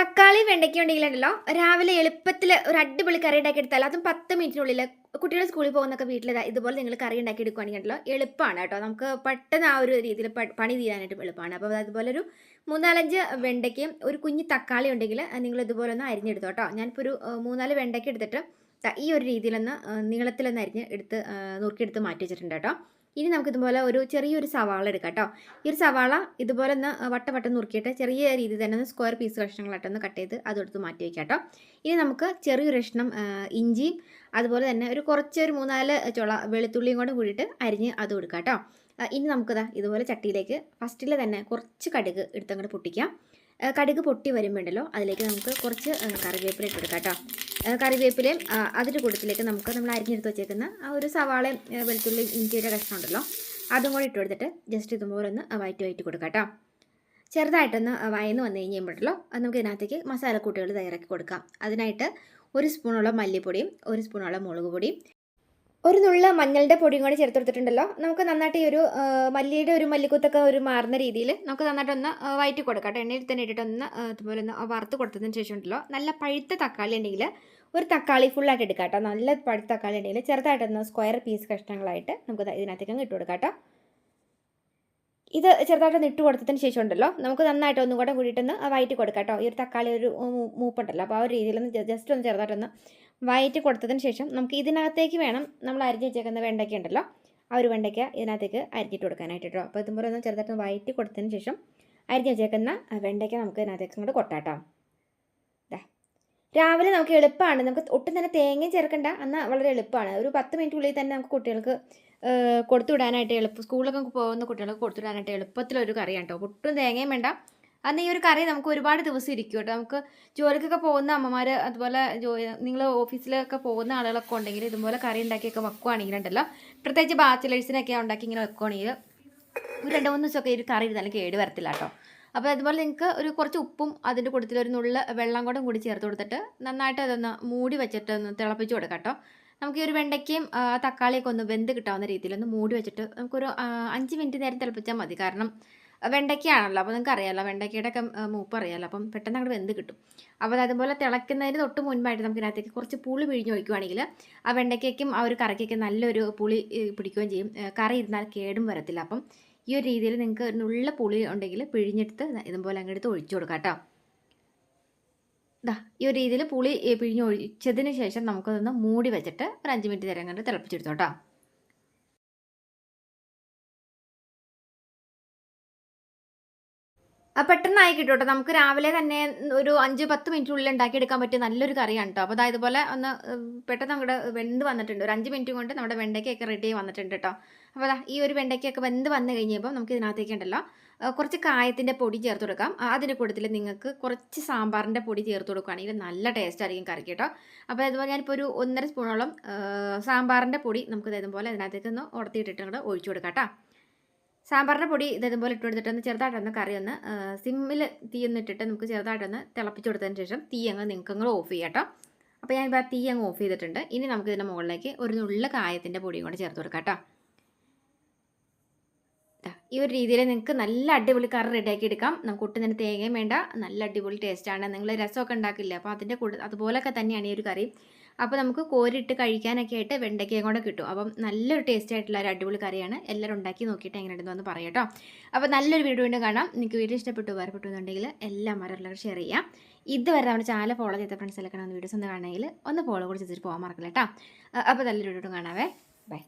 തക്കാളി വെണ്ടയ്ക്ക ഉണ്ടെങ്കിലുണ്ടല്ലോ രാവിലെ എളുപ്പത്തിൽ ഒരു അടിപൊളി കറി ഉണ്ടാക്കി എടുത്താൽ അതും പത്ത് മിനിറ്റിനുള്ളിൽ കുട്ടികൾ സ്കൂളിൽ പോകുന്നൊക്കെ വീട്ടിൽ ഇതുപോലെ നിങ്ങൾ കറി ഉണ്ടാക്കി എടുക്കുകയാണെങ്കിലോ എളുപ്പമാണ് കേട്ടോ. നമുക്ക് പെട്ടെന്ന് ആ ഒരു രീതിയിൽ പണി തീരാനായിട്ട് എളുപ്പമാണ്. അപ്പോൾ അതുപോലെ ഒരു മൂന്നാലഞ്ച് വെണ്ടയ്ക്കയും ഒരു കുഞ്ഞ് തക്കാളി ഉണ്ടെങ്കിൽ നിങ്ങൾ ഇതുപോലെ ഒന്ന് അരിഞ്ഞെടുത്തോ കേട്ടോ. ഞാനിപ്പോൾ ഒരു മൂന്നാൽ വെണ്ടയ്ക്ക എടുത്തിട്ട് ഈ ഒരു രീതിയിലൊന്ന് നീളത്തിലൊന്ന് അരിഞ്ഞ് എടുത്ത് നുറുക്കിയെടുത്ത് മാറ്റി വെച്ചിട്ടുണ്ട് കേട്ടോ. ഇനി നമുക്ക് ഇതുപോലെ ഒരു ചെറിയൊരു സവാള എടുക്കാം കേട്ടോ ഈ ഒരു സവാള ഇതുപോലെ ഒന്ന് വട്ട വട്ടം നുറുക്കിയിട്ട് ചെറിയ രീതിയിൽ തന്നെ ഒന്ന് സ്ക്വയർ പീസ് കഷ്ണങ്ങളായിട്ടൊന്ന് കട്ട് ചെയ്ത് അതെടുത്ത് മാറ്റി വയ്ക്കാം കേട്ടോ ഇനി നമുക്ക് ചെറിയൊരു കഷ്ണം ഇഞ്ചി ഇഞ്ചിയും അതുപോലെ തന്നെ ഒരു കുറച്ച് ഒരു മൂന്നാൽ ചുള വെളുത്തുള്ളിയും കൂടെ കൂടിയിട്ട് അരിഞ്ഞ് അത് കൊടുക്കാം കേട്ടോ ഇനി നമുക്കിതാ ഇതുപോലെ ചട്ടിയിലേക്ക് ഫസ്റ്റിൽ തന്നെ കുറച്ച് കടുക് എടുത്തങ്ങോട്ട് പൊട്ടിക്കാം. കടുക് പൊട്ടി വരുമ്പോണ്ടല്ലോ അതിലേക്ക് നമുക്ക് കുറച്ച് കറിവേപ്പിലിട്ട് കൊടുക്കാം കേട്ടോ കറിവേപ്പിലയും അതിന്റെ കൂട്ടത്തിലേക്ക് നമുക്ക് നമ്മൾ അരിഞ്ഞെടുത്ത് വെച്ചേക്കുന്ന ആ ഒരു സവാളയും വെളുത്തുള്ളി ഇഞ്ചിയുടെ കഷ്ണം ഉണ്ടല്ലോ അതും കൂടി ഇട്ട് കൊടുത്തിട്ട് ജസ്റ്റ് ഇതുപോലെ ഒന്ന് വയറ്റി വയറ്റി കൊടുക്കാം കേട്ടോ. ചെറുതായിട്ടൊന്ന് വയന്ന് വന്നു കഴിയുമ്പോഴല്ലോ നമുക്ക് ഇതിനകത്തേക്ക് മസാലക്കൂട്ടുകൾ തയ്യാറാക്കി കൊടുക്കാം. അതിനായിട്ട് ഒരു സ്പൂണുള്ള മല്ലിപ്പൊടിയും ഒരു സ്പൂണുള്ള മുളക് പൊടിയും ഒരു നുള്ള മഞ്ഞളുടെ പൊടിയും കൂടി ചേർത്ത് കൊടുത്തിട്ടുണ്ടല്ലോ. നമുക്ക് നന്നായിട്ട് ഈ ഒരു മല്ലിയുടെ ഒരു മല്ലിക്കുത്തൊക്കെ ഒരു മാറുന്ന രീതിയിൽ നമുക്ക് നന്നായിട്ട് ഒന്ന് വയറ്റി കൊടുക്കാം എണ്ണയിൽ തന്നെ ഇട്ടിട്ട് ഒന്ന് ഇതുപോലെ ഒന്ന് വറുത്ത് കൊടുത്തതിന് ശേഷം ഉണ്ടല്ലോ. നല്ല പഴുത്ത തക്കാളി ഉണ്ടെങ്കിൽ ഒരു തക്കാളി ഫുള്ളായിട്ട് എടുക്കാം കേട്ടോ. നല്ല പഴുത്ത തക്കാളി ഉണ്ടെങ്കിൽ ചെറുതായിട്ടൊന്ന് സ്ക്വയർ പീസ് കഷ്ണങ്ങളായിട്ട് നമുക്ക് ഇതിനകത്തേക്കും ഇട്ട് കൊടുക്കാം ഇത് ചെറുതായിട്ടൊന്ന് ഇട്ട് കൊടുത്തതിന് ശേഷം ഉണ്ടല്ലോ. നമുക്ക് നന്നായിട്ട് ഒന്നും കൂടെ കൂടിയിട്ടൊന്ന് വയറ്റി കൊടുക്കാം കേട്ടോ. ഈ ഒരു തക്കാളി ഒരു മൂപ്പുണ്ടല്ലോ. അപ്പോൾ ആ ഒരു രീതിയിലൊന്ന് ജസ്റ്റ് ഒന്ന് ചെറുതായിട്ടൊന്ന് വയറ്റി കൊടുത്തതിന് ശേഷം നമുക്ക് ഇതിനകത്തേക്ക് വേണം നമ്മൾ അരിഞ്ഞ് വെച്ചേക്കുന്ന വെണ്ടയ്ക്ക ഉണ്ടല്ലോ. ആ ഒരു വെണ്ടയ്ക്ക ഇതിനകത്തേക്ക് അരിഞ്ഞിട്ട് കൊടുക്കാനായിട്ട് കേട്ടോ. അപ്പോൾ ഇതുപോലെ ഒന്ന് ചെറുതായിട്ട് വയറ്റി കൊടുത്തതിന് ശേഷം അരിഞ്ഞ് വെച്ചേക്കുന്ന വെണ്ടയ്ക്ക നമുക്ക് ഇതിനകത്തേക്ക് അങ്ങോട്ട് കൊട്ടാട്ടോ. രാവിലെ നമുക്ക് എളുപ്പമാണ്. നമുക്ക് ഒട്ടും തന്നെ തേങ്ങയും ചേർക്കണ്ട. എന്നാൽ വളരെ എളുപ്പമാണ്. ഒരു പത്ത് മിനിറ്റിനുള്ളിൽ തന്നെ നമുക്ക് കുട്ടികൾക്ക് കൊടുത്തു വിടാനായിട്ട് എളുപ്പം. സ്കൂളിലൊക്കെ പോകുന്ന കുട്ടികൾക്ക് കൊടുത്തു വിടാനായിട്ട് എളുപ്പത്തിലൊരു കറിയാണ് കേട്ടോ. ഒട്ടും തേങ്ങയും വേണ്ട. അന്ന് ഈ ഒരു കറി നമുക്ക് ഒരുപാട് ദിവസം ഇരിക്കും കേട്ടോ. നമുക്ക് ജോലിക്കൊക്കെ പോകുന്ന അമ്മമാർ അതുപോലെ ജോ നിങ്ങൾ ഓഫീസിലൊക്കെ പോകുന്ന ആളുകളൊക്കെ ഉണ്ടെങ്കിൽ ഇതുപോലെ കറി ഉണ്ടാക്കിയൊക്കെ വെക്കുവാണെങ്കിലുണ്ടല്ലോ പ്രത്യേകിച്ച് ബാച്ചിലേഴ്സിനൊക്കെ ഉണ്ടാക്കി ഇങ്ങനെ വെക്കുവാണെങ്കിൽ ഒരു രണ്ട് മൂന്ന് ദിവസമൊക്കെ ഒരു കറി ഇരുന്നാലും കേട് വരത്തില്ല കേട്ടോ. അപ്പോൾ അതുപോലെ നിങ്ങൾക്ക് ഒരു കുറച്ച് ഉപ്പും അതിന്റെ കൂട്ടത്തിൽ ഒരു നുള്ള വെള്ളം കൂടെ കൂടി ചേർത്ത് കൊടുത്തിട്ട് നന്നായിട്ട് അതൊന്ന് മൂടി വെച്ചിട്ട് ഒന്ന് തിളപ്പിച്ച് കൊടുക്കാം കേട്ടോ. നമുക്ക് ഈ ഒരു വെണ്ടയ്ക്കയും തക്കാളിയൊക്കെ ഒന്ന് വെന്ത് കിട്ടാവുന്ന രീതിയിൽ ഒന്ന് മൂടി വെച്ചിട്ട് നമുക്കൊരു അഞ്ച് മിനിറ്റ് നേരം തിളപ്പിച്ചാൽ മതി. കാരണം വെണ്ടയ്ക്കയാണല്ലോ അപ്പോൾ നിങ്ങൾക്ക് അറിയാമല്ലോ വെണ്ടയ്ക്കയുടെ ഒക്കെ മൂപ്പ് അറിയാമല്ലോ അപ്പം പെട്ടെന്ന് അങ്ങോട്ട് വെന്ത് കിട്ടും. അപ്പോൾ അത് അതുപോലെ തിളയ്ക്കുന്നതിന് തൊട്ട് മുൻപായിട്ട് നമുക്ക് ഇതിനകത്തേക്ക് കുറച്ച് പുളി പിഴിഞ്ഞ് ഒഴിക്കുവാണെങ്കിൽ ആ വെണ്ടയ്ക്കയ്ക്കും ആ ഒരു കറിക്കൊക്കെ നല്ലൊരു പുളി പിടിക്കുകയും ചെയ്യും. കറി ഇരുന്നാൽ കേടും വരത്തില്ല. അപ്പം ഈ ഒരു രീതിയിൽ നിങ്ങൾക്ക് നുള്ള പുളി ഉണ്ടെങ്കിൽ പിഴിഞ്ഞെടുത്ത് ഇതുപോലെ അങ്ങെടുത്ത് ഒഴിച്ചു കൊടുക്കാം കേട്ടോ. ഇതാ ഈ ഒരു രീതിയിൽ പുളി പിഴിഞ്ഞ് ഒഴിച്ചതിന് ശേഷം നമുക്കതൊന്ന് മൂടി വെച്ചിട്ട് ഒരു അഞ്ച് മിനിറ്റ് നേരം കണ്ട് തിളപ്പിച്ചെടുത്തോ ആ പെട്ടെന്നായി കിട്ടും കേട്ടോ നമുക്ക് രാവിലെ തന്നെ ഒരു അഞ്ച് പത്ത് മിനിറ്റിനുള്ളിൽ ഉണ്ടാക്കിയെടുക്കാൻ പറ്റിയ നല്ലൊരു കറിയാണ് കേട്ടോ അപ്പോൾ അതായത് ഇതുപോലെ ഒന്ന് പെട്ടെന്ന് നമ്മുടെ വെന്ത് വന്നിട്ടുണ്ട്. ഒരു അഞ്ച് മിനിറ്റ് കൊണ്ട് നമ്മുടെ വെണ്ടയ്ക്കൊക്കെ റെഡി വന്നിട്ടുണ്ട് കേട്ടോ അപ്പോൾ ദാ ഈ ഒരു വെണ്ടയ്ക്കൊക്കെ വെന്ത് വന്ന് കഴിഞ്ഞപ്പോൾ നമുക്ക് ഇതിനകത്തേക്ക് ഉണ്ടല്ലോ കുറച്ച് കായത്തിന്റെ പൊടി ചേർത്ത് കൊടുക്കാം. അതിന്റെ കൂട്ടത്തിൽ നിങ്ങൾക്ക് കുറച്ച് സാമ്പാറിന്റെ പൊടി ചേർത്ത് കൊടുക്കുകയാണെങ്കിൽ നല്ല ടേസ്റ്റ് ആയിരിക്കും കറിക്ക് കേട്ടോ അപ്പോൾ അതുപോലെ ഞാനിപ്പോൾ ഒരു ഒന്നര സ്പൂണോളം സാമ്പാറിന്റെ പൊടി നമുക്ക് ഇതുപോലെ അതിനകത്തേക്ക് ഒന്ന് ഉടത്തിയിട്ടിട്ട് ഒഴിച്ചു കൊടുക്കാം കേട്ടോ സാമ്പാറിന്റെ പൊടി ഇതേപോലെ ഇട്ട് കൊടുത്തിട്ടൊന്ന് ചെറുതായിട്ടൊന്ന് കറി ഒന്ന് സിമ്മിൽ തീ ഒന്ന് ഇട്ടിട്ട് നമുക്ക് ചെറുതായിട്ടൊന്ന് തിളപ്പിച്ച് കൊടുത്തതിന് ശേഷം തീ അങ്ങ് നിങ്ങൾക്ക് അങ്ങ് ഓഫ് ചെയ്യാം കേട്ടോ. അപ്പോൾ ഞാനിപ്പോൾ ഇപ്പോൾ തീ അങ്ങ് ഓഫ് ചെയ്തിട്ടുണ്ട്. ഇനി നമുക്ക് ഇതിന്റെ മുകളിലേക്ക് ഒരു നുള്ള കായത്തിന്റെ പൊടിയും കൂടെ ചേർത്ത് കൊടുക്കാം കേട്ടോ. ഈ ഒരു രീതിയിൽ നിങ്ങൾക്ക് നല്ല അടിപൊളി കറി റെഡിയാക്കി എടുക്കാം. നമുക്ക് ഒട്ടും തന്നെ തേങ്ങയും വേണ്ട നല്ല അടിപൊളി ടേസ്റ്റാണ് നിങ്ങൾ രസമൊക്കെ ഉണ്ടാക്കില്ല? അപ്പോൾ അതിന്റെ കൂടെ അതുപോലൊക്കെ തന്നെയാണ് ഈ ഒരു കറി. അപ്പോൾ നമുക്ക് കോരിട്ട് കഴിക്കാനൊക്കെ ആയിട്ട് വെണ്ടയ്ക്കയും കൂടെ കിട്ടും. അപ്പം നല്ലൊരു ടേസ്റ്റ് ആയിട്ടുള്ള ഒരു അടിപൊളി കറിയാണ്. എല്ലാവരും ഉണ്ടാക്കി നോക്കിയിട്ട് എങ്ങനെയുണ്ടെന്ന് ഒന്ന് പറയാം കേട്ടോ. അപ്പോൾ നല്ലൊരു വീഡിയോ വീണ്ടും കാണാം. നിങ്ങൾക്ക് വീഡിയോ ഇഷ്ടപ്പെട്ടു ഉപകാരപ്പെട്ടു എന്നുണ്ടെങ്കിൽ എല്ലാം മറ്റുള്ളവർ ഷെയർ ചെയ്യാം. ഇതുവരെ നമ്മുടെ ചാനൽ ഫോളോ ചെയ്ത ഫ്രണ്ട്സിലൊക്കെ ഒന്ന് വീഡിയോസ് ഒന്ന് കാണണമെങ്കിൽ ഒന്ന് ഫോളോ കൂടി ചെയ്തിട്ട് പോകാൻ മറക്കില്ല കേട്ടോ. അപ്പോൾ നല്ലൊരു വീഡിയോ കാണാവേ. ബൈ